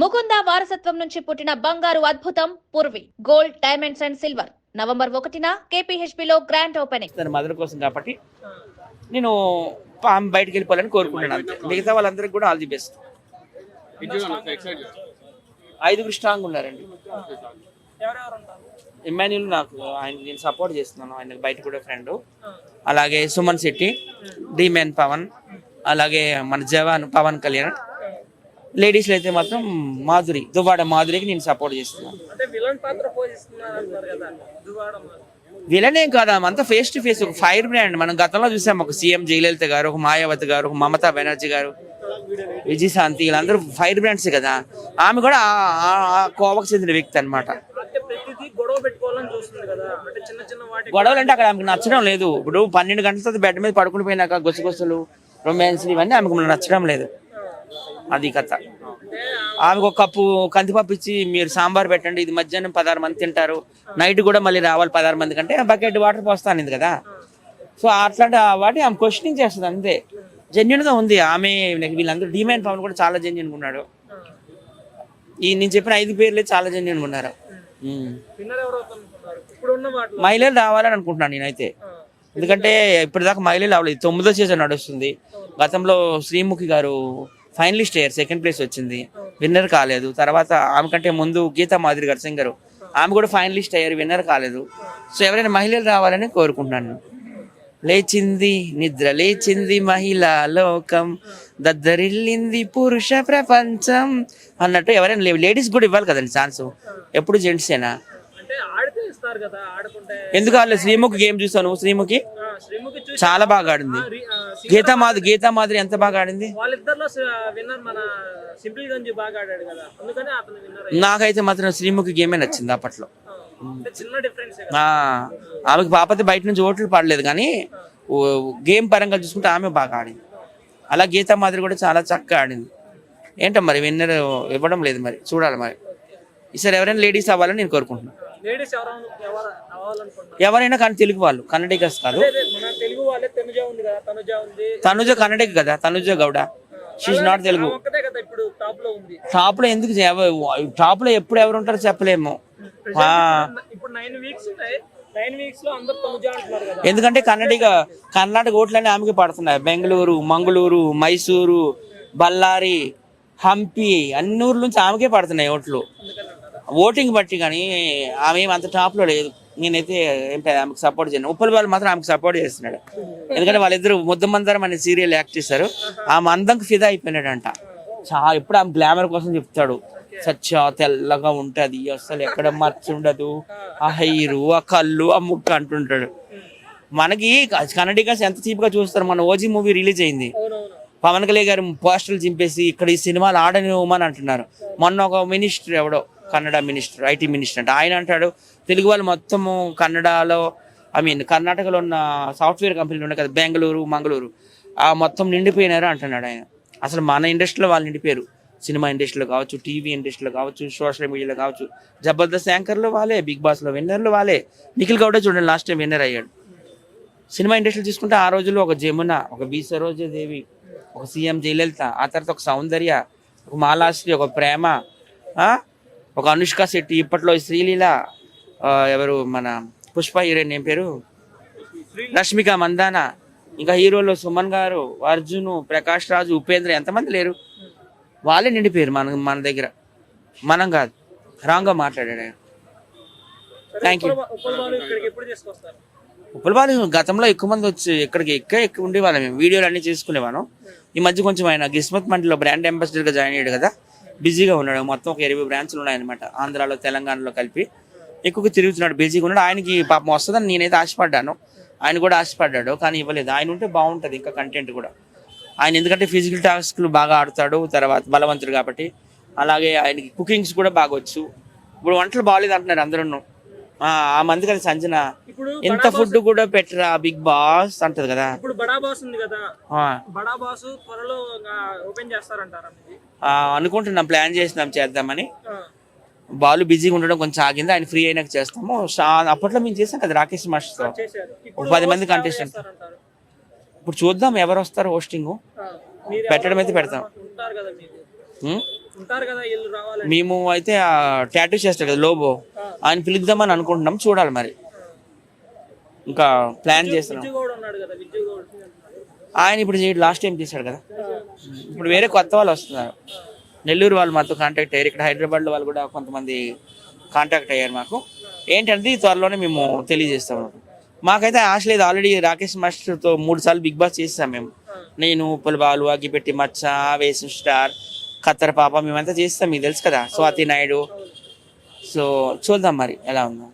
ముకుంద వారసత్వం నుంచి పుట్టిన బంగారు అద్భుతం Purvi. Gold diamonds and silver. November ఒకటిన కేపీహెచ్పిలో గ్రాండ్ ఓపెనింగ్. తన మదర్ కోసం కాబట్టి నేను ఆమె బయటికి వెళ్ళిపోవాలని కోరుకుంటున్నాను మిగతా వాళ్ళందరికీ కూడా ఆల్ ది బెస్ట్. ఐదుగురు స్ట్రాంగ్ ఉన్నారండి. ఇమాన్యుల్ నాకు ఆయన నేను సపోర్ట్ చేస్తున్నాను. ఆయన బయట కూడా ఫ్రెండ్. అలాగే సుమన్ శెట్టి డిమెన్ పవన్ అలాగే మన జవాన్ పవన్ కళ్యాణ్. లేడీస్లో అయితే మాత్రం మాధురి దువ్వాడ మాధురికి నేను సపోర్ట్ చేస్తున్నాను విలన్ అంటారు కదా అంతా ఫేస్ టు ఫేస్ ఒక ఫైర్ బ్రాండ్ మనం గతంలో చూసాం ఒక సీఎం జయలలిత గారు ఒక మాయావతి గారు ఒక మమతా బెనర్జీ గారు విజయశాంతి వీళ్ళందరూ ఫైర్ బ్రాండ్స్ కదా. ఆమె కూడా కోవకు చెందిన వ్యక్తి వాటి గొడవలు అంటే అక్కడ ఆమెకు నచ్చడం లేదు. ఇప్పుడు పన్నెండు గంటల తర్వాత బెడ్ మీద పడుకుని పోయినాక గుసగుసలు రొమాన్స్ ఇవన్నీ ఆమెకు నచ్చడం లేదు. అది కథ. ఆమెకు ఒక కప్పు కందిపప్పు ఇచ్చి మీరు సాంబార్ పెట్టండి ఇది మధ్యాహ్నం పదహారు మంది తింటారు. నైట్ కూడా మళ్ళీ రావాలి పదహారు మంది కంటే బకెట్ వాటర్ పోస్తాను కదా. సో అట్లాంటి వాటి ఆమె క్వశ్చనింగ్ చేస్తుంది అంతే. జెన్యున్గా ఉంది. ఆమె వీళ్ళందరూ డిమాండ్ పవన్ కూడా చాలా జెన్యున్ ఉన్నాడు. ఈ నేను చెప్పిన ఐదు పేర్లే చాలా జెన్యున్ ఉన్నారు. మహిళలు రావాలని అనుకుంటున్నాను నేనైతే. ఎందుకంటే ఇప్పటిదాకా మహిళలు అవ్వలేదు తొమ్మిదో సీజన్ నడుస్తుంది. గతంలో శ్రీముఖి గారు ఫైనలిస్ట్ అయ్యారు సెకండ్ ప్లేస్ వచ్చింది. విన్నర్ కాలేదు. తర్వాత ఆమె కంటే ముందు గీతా మాధురి గారు సింగర్ ఆమె కూడా ఫైనలిస్ట్ అయ్యారు విన్నర్ కాలేదు. సో ఎవరైనా మహిళలు రావాలని కోరుకుంటున్నాను. లేచింది నిద్ర లేచింది మహిళా లోకం. దద్దరిల్లింది పురుష ప్రపంచం. అన్నట్టు ఎవరైనా లేడీస్ కూడా ఇవ్వాలి కదండి ఛాన్స్. ఎప్పుడు జెంట్సేనా కదా ఆడుకుంటే ఎందుకు శ్రీముఖి గేమ్ చూసాను శ్రీముఖి? శ్రీముఖి చూసి చాలా బాగా ఆడింది. గీతా మాధురి. గీతా మాధురి ఎంత బాగా ఆడింది? వాళ్ళిద్దరిలో విన్నర్ మన సింపుల్ గంజి బాగా ఆడాడు కదా. అందుకని అతను విన్నర్ నాకైతే మాత్రం శ్రీముఖి గేమే నచ్చింది అప్పట్లో చిన్న డిఫరెన్స్ ఆమెకి పాపతి బయట నుంచి ఓట్లు పడలేదు కానీ గేమ్ పరంగా చూసుకుంటే ఆమె బాగా ఆడింది. అలా గీతా మాధురి కూడా చాలా చక్కగా ఆడింది. ఏంటో మరి విన్నర్ ఇవ్వడం లేదు మరి. చూడాలి మరి. ఈసారి ఎవరైనా లేడీస్ అవ్వాలని నేను కోరుకుంటున్నాను ఎవరైనా కానీ తెలుగు వాళ్ళు కన్నడిగస్ కాదు. తనుజ కన్నడిగ కదా Tanuja Gowda. She's not Telugu. టాప్లో ఎందుకు టాప్లో ఎప్పుడు ఎవరు ఉంటారో చెప్పలేము. ఎందుకంటే కన్నడిగ కర్ణాటక ఓట్లన్నీ ఆమెకి పడుతున్నాయి. బెంగళూరు మంగళూరు మైసూరు బళ్ళారి హంపి అన్ని ఊర్ల నుంచి ఆమెకే పడుతున్నాయి ఓట్లు. ఓటింగ్ బట్టి కానీ ఆమె అంత టాప్లో లేదు. నేనైతే ఏం ఆమెకు సపోర్ట్ చేయను. ఉప్పల్ వాళ్ళు మాత్రం ఆమెకు సపోర్ట్ చేస్తున్నాడు. ఎందుకంటే వాళ్ళిద్దరు ముద్దమందరం అనే సీరియల్ యాక్ట్ చేశారు. ఆమె అందంకు ఫిదా అయిపోయినాడంట. చాలా ఎప్పుడు ఆమె గ్లామర్ కోసం చెప్తాడు. సచ్చా తెల్లగా ఉంటుంది అసలు ఎక్కడ మచ్చ ఉండదు. ఆ హైరు ఆ కళ్ళు ఆ ముక్క అంటుంటాడు. మనకి కన్నడిగాస్ ఎంత చీప్గా చూస్తారు. మన ఓజీ మూవీ రిలీజ్ అయింది. పవన్ కళ్యాణ్ గారు పోస్టర్లు చింపేసి ఇక్కడ ఈ సినిమాలు ఆడని ఆడనివ్వమని అంటున్నారు. మొన్న ఒక మినిస్టర్ ఎవడో కన్నడ మినిస్టర్ ఐటీ మినిస్టర్ అంటే ఆయన అంటాడు తెలుగు వాళ్ళు మొత్తము కన్నడలో ఐ మీన్ కర్ణాటకలో ఉన్న సాఫ్ట్వేర్ కంపెనీలు ఉన్నాయి కదా బెంగళూరు మంగళూరు ఆ మొత్తం నిండిపోయినారు అంటున్నాడు ఆయన. అసలు మన ఇండస్ట్రీలో వాళ్ళు నిండిపోయారు. సినిమా ఇండస్ట్రీలో కావచ్చు టీవీ ఇండస్ట్రీలో కావచ్చు సోషల్ మీడియాలో కావచ్చు జబర్దస్త్ యాంకర్లో వాళ్ళే బిగ్ బాస్లో విన్నర్లు వాళ్ళే. నిఖిల్ గౌడ చూడండి లాస్ట్ టైం విన్నర్ అయ్యాడు. సినిమా ఇండస్ట్రీ తీసుకుంటే ఆ రోజుల్లో ఒక జమున ఒక బి సరోజదేవి ఒక సీఎం జయలలిత ఆ తర్వాత ఒక సౌందర్య ఒక మాలాశ్రీ ఒక ప్రేమ ఒక అనుష్క శెట్టి ఇప్పట్లో శ్రీలీల ఎవరు మన పుష్ప హీరోయిన్ ఏం పేరు? రష్మిక మందాన ఇంకా హీరోలు సుమన్ గారు అర్జును ప్రకాష్ రాజు ఉపేంద్ర ఎంతమంది లేరు? వాళ్ళే నిండిపోయారు మన మన దగ్గర. మనం కాదు. రాంగ్గా మాట్లాడాడు ఆయన. థ్యాంక్ యూ ఉప్పల్ బాలు గతంలో ఎక్కువ మంది వచ్చి ఇక్కడికి ఎక్కువ ఎక్కువ ఉండేవాళ్ళం. మేము వీడియోలు అన్నీ చేసుకునేవాను ఈ మధ్య కొంచెం ఆయన గిస్మత్ మండలిలో బ్రాండ్ అంబాసిడర్గా జాయిన్ అయ్యాడు కదా. బిజీగా ఉన్నాడు. మొత్తం ఒక ఇరవై బ్రాంచ్లు ఉన్నాయన్నమాట. ఆంధ్రాలో తెలంగాణలో కలిపి. ఎక్కువగా తిరుగుతున్నాడు బిజీగా ఉన్నాడు. ఆయనకి పాపం వస్తుందని నేనైతే ఆశపడ్డాను. ఆయన కూడా ఆశపడ్డాడు. కానీ ఇవ్వలేదు. ఆయన ఉంటే బాగుంటుంది ఇంకా కంటెంట్ కూడా. ఆయన ఎందుకంటే ఫిజికల్ టాస్క్లు బాగా ఆడతాడు తర్వాత బలవంతుడు కాబట్టి. అలాగే ఆయనకి కుకింగ్స్ కూడా బాగా వచ్చు. ఇప్పుడు వంటలు బాగాలేదు అంటున్నారు అందరూ ఆ మంది కదా సంజన. ఎంత ఫుడ్ కూడా పెట్టరా బిగ్ బాస్ అంటది కదా. ఇప్పుడు బడా బాస్ ఉంది కదా. బడా బాస్ త్వరలో ఓపెన్ చేస్తారంటారా అనుకుంటున్నాం ప్లాన్ చేసినాం చేద్దామని. బాలు బిజీగా ఉండడం కొంచెం ఆగింది ఆయన ఫ్రీ అయినాక చేస్తాము. షా- అప్పట్లో మేము చేసాం కదా రాకేష్ ఇప్పుడు ఒక పది మంది. చేస్తారంటారు? ఇప్పుడు చూద్దాం ఎవరు వస్తారు హోస్టింగ్ పెట్టడం అయితే పెడతాం. ఉంటారు కదా మీకు ఉంటారు కదా వీళ్ళు రావాలని. మేము అయితే టాటూ చేస్తాడు కదా లోబో. ఆయన పిలుద్దామని అనుకుంటున్నాం చూడాలి మరి. ఇంకా ప్లాన్ చేస్తున్నాం. విజ్జు గౌడ్ ఉన్నాడు కదా విజ్జు గౌడ్ ఆయన ఇప్పుడు లాస్ట్ టైం చేశాడు కదా. ఇప్పుడు వేరే కొత్త వాళ్ళు వస్తున్నారు. నెల్లూరు వాళ్ళు మాతో కాంటాక్ట్ అయ్యారు. ఇక్కడ హైదరాబాద్లో వాళ్ళు కూడా కొంతమంది కాంటాక్ట్ అయ్యారు మాకు. ఏంటంటే త్వరలోనే మేము తెలియజేస్తాం. మాకైతే ఆశ లేదు. ఆల్రెడీ రాకేష్ మాస్టర్తో మూడు సార్లు బిగ్ బాస్ చేస్తాం మేము. నేను పులబాలు అగ్గిపెట్టి మచ్చ వేసిన స్టార్ ఖత్తర్ పాప మేమంతా చేస్తాం. మీకు తెలుసు కదా? స్వాతి నాయుడు. సో చూద్దాం మరి ఎలా ఉందో.